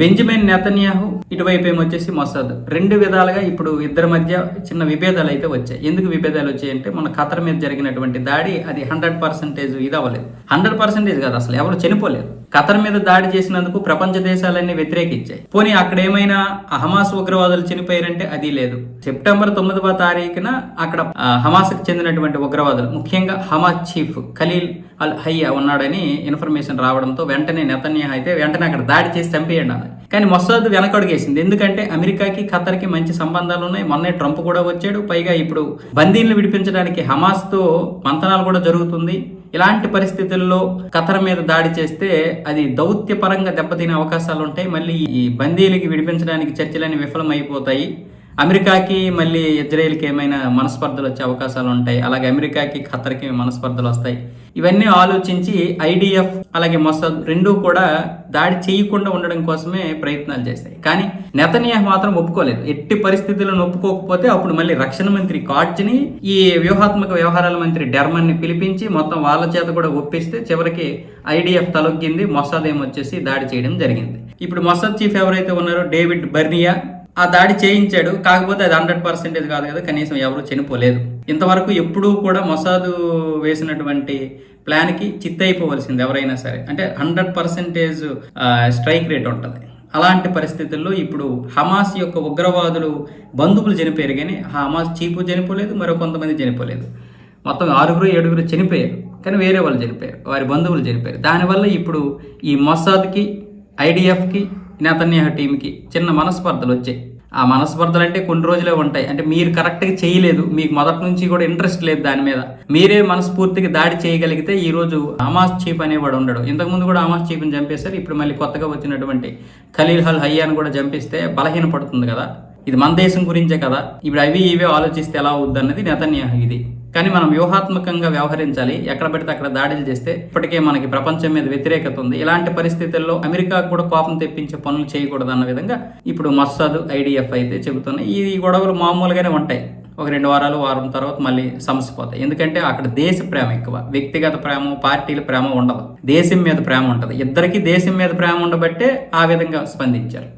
Benjamin Netanyahu ఇటువైపు ఏమొచ్చేసి Mossad. రెండు విధాలుగా ఇప్పుడు ఇద్దరి మధ్య చిన్న విభేదాలు అయితే వచ్చాయి. ఎందుకు విభేదాలు వచ్చాయంటే మన ఖతర్ మీద జరిగినటువంటి దాడి అది హండ్రెడ్ పర్సెంటేజ్ ఇది అవ్వలేదు. హండ్రెడ్ పర్సెంటేజ్ కాదు అసలు ఎవరు చనిపోలేదు. ఖతర్ మీద దాడి చేసినందుకు ప్రపంచ దేశాలన్నీ వ్యతిరేకించాయి. పోనీ అక్కడ ఏమైనా హమాస్ ఉగ్రవాదులు చనిపోయారంటే అది లేదు. సెప్టెంబర్ తొమ్మిదవ తారీఖున అక్కడ హమాస్కి చెందినటువంటి ఉగ్రవాదులు ముఖ్యంగా హమాస్ చీఫ్ ఖలీల్ అల్ హయ్యా ఉన్నాడని ఇన్ఫర్మేషన్ రావడంతో వెంటనే నెతన్యాహు అయితే వెంటనే అక్కడ దాడి చేసి చంపేయండి అన్నది కానీ మొసాద్ వెనకడుగేసింది. ఎందుకంటే అమెరికాకి ఖతర్కి మంచి సంబంధాలు ఉన్నాయి. మొన్నే ట్రంప్ కూడా వచ్చాడు. పైగా ఇప్పుడు బందీలను విడిపించడానికి హమాస్తో మంతనాలు కూడా జరుగుతుంది. ఇలాంటి పరిస్థితుల్లో ఖతర్ మీద దాడి చేస్తే అది దౌత్యపరంగా దెబ్బతినే అవకాశాలు ఉంటాయి మళ్ళీ ఈ బందీలకి విడిపించడానికి చర్చలన్నీ విఫలమైపోతాయి. అమెరికాకి మళ్ళీ ఇజ్రాయెల్కి ఏమైనా మనస్పర్ధలు వచ్చే అవకాశాలు ఉంటాయి. అలాగే అమెరికాకి ఖతర్కి మనస్పర్ధలు వస్తాయి. ఇవన్నీ ఆలోచించి ఐడిఎఫ్ అలాగే మొసద్ రెండూ కూడా దాడి చేయకుండా ఉండడం కోసమే ప్రయత్నాలు చేస్తాయి. కానీ నెతన్యాహ్ మాత్రం ఒప్పుకోలేదు. ఎట్టి పరిస్థితులను ఒప్పుకోకపోతే అప్పుడు మళ్ళీ రక్షణ మంత్రి కాడ్జ్ని ఈ వ్యూహాత్మక వ్యవహారాల మంత్రి డెర్మన్ని పిలిపించి మొత్తం వాళ్ళ చేత కూడా ఒప్పిస్తే చివరికి ఐడిఎఫ్ తలొగ్గింది. మొసాద్ ఏమొచ్చేసి దాడి చేయడం జరిగింది. ఇప్పుడు మొసాద్ చీఫ్ ఎవరైతే ఉన్నారో డేవిడ్ బర్నియా. ఆ దాడి చేయించాడు. కాకపోతే అది హండ్రెడ్ పర్సెంటేజ్ కాదు కదా కనీసం ఎవరు చనిపోలేదు. ఇంతవరకు ఎప్పుడూ కూడా మొసాదు వేసినటువంటి ప్లాన్కి చిత్తైపోవలసింది ఎవరైనా సరే. అంటే హండ్రెడ్ పర్సెంటేజ్ స్ట్రైక్ రేట్ ఉంటుంది. అలాంటి పరిస్థితుల్లో ఇప్పుడు హమాస్ యొక్క ఉగ్రవాదులు బంధువులు చనిపోయారు కానీ హమాస్ చీపు చనిపోలేదు మరో కొంతమంది చనిపోలేదు. మొత్తం ఆరుగురు ఏడుగురు చనిపోయారు. కానీ వేరే వాళ్ళు చనిపోయారు. వారి బంధువులు చనిపోయారు. దానివల్ల ఇప్పుడు ఈ మొసాద్కి ఐడిఎఫ్కి నేతన్యాహ టీంకి చిన్న మనస్పర్ధలు వచ్చాయి. ఆ మనస్పర్ధలు అంటే కొన్ని రోజులే ఉంటాయి. అంటే మీరు కరెక్ట్గా చేయలేదు. మీకు మొదటి నుంచి కూడా ఇంట్రెస్ట్ లేదు దాని మీద. మీరే మనస్ఫూర్తిగా దాడి చేయగలిగితే ఈ రోజు అమాస్ చీఫ్ అనేవాడు ఉండడు. ఇంతకుముందు కూడా అమాస్ చీఫ్ని చంపేశారు. ఇప్పుడు మళ్ళీ కొత్తగా వచ్చినటువంటి ఖలీల్ హల్ హయ్యాను కూడా చంపిస్తే బలహీన పడుతుంది కదా. ఇది మన దేశం గురించే కదా. ఇప్పుడు అవి ఇవే ఆలోచిస్తే ఎలా అవుద్ది అన్నది నెతన్యాహు ఇది. కానీ మనం వ్యూహాత్మకంగా వ్యవహరించాలి. ఎక్కడ పడితే అక్కడ దాడులు చేస్తే ఇప్పటికే మనకి ప్రపంచం మీద వ్యతిరేకత ఉంది. ఇలాంటి పరిస్థితుల్లో అమెరికాకు కూడా కోపం తెప్పించే పనులు చేయకూడదు అన్న విధంగా ఇప్పుడు మస్సాద్ ఐడిఎఫ్ అయితే చెబుతున్నాయి. ఈ గొడవలు మామూలుగానే ఉంటాయి. ఒక రెండు వారాలు వారం తర్వాత మళ్ళీ సమసిపోతాయి ఎందుకంటే అక్కడ దేశ ప్రేమ ఎక్కువ. వ్యక్తిగత ప్రేమ పార్టీల ప్రేమ ఉండదు. దేశం మీద ప్రేమ ఉంటుంది. ఇద్దరికి దేశం మీద ప్రేమ ఉండబట్టే ఆ విధంగా స్పందించారు.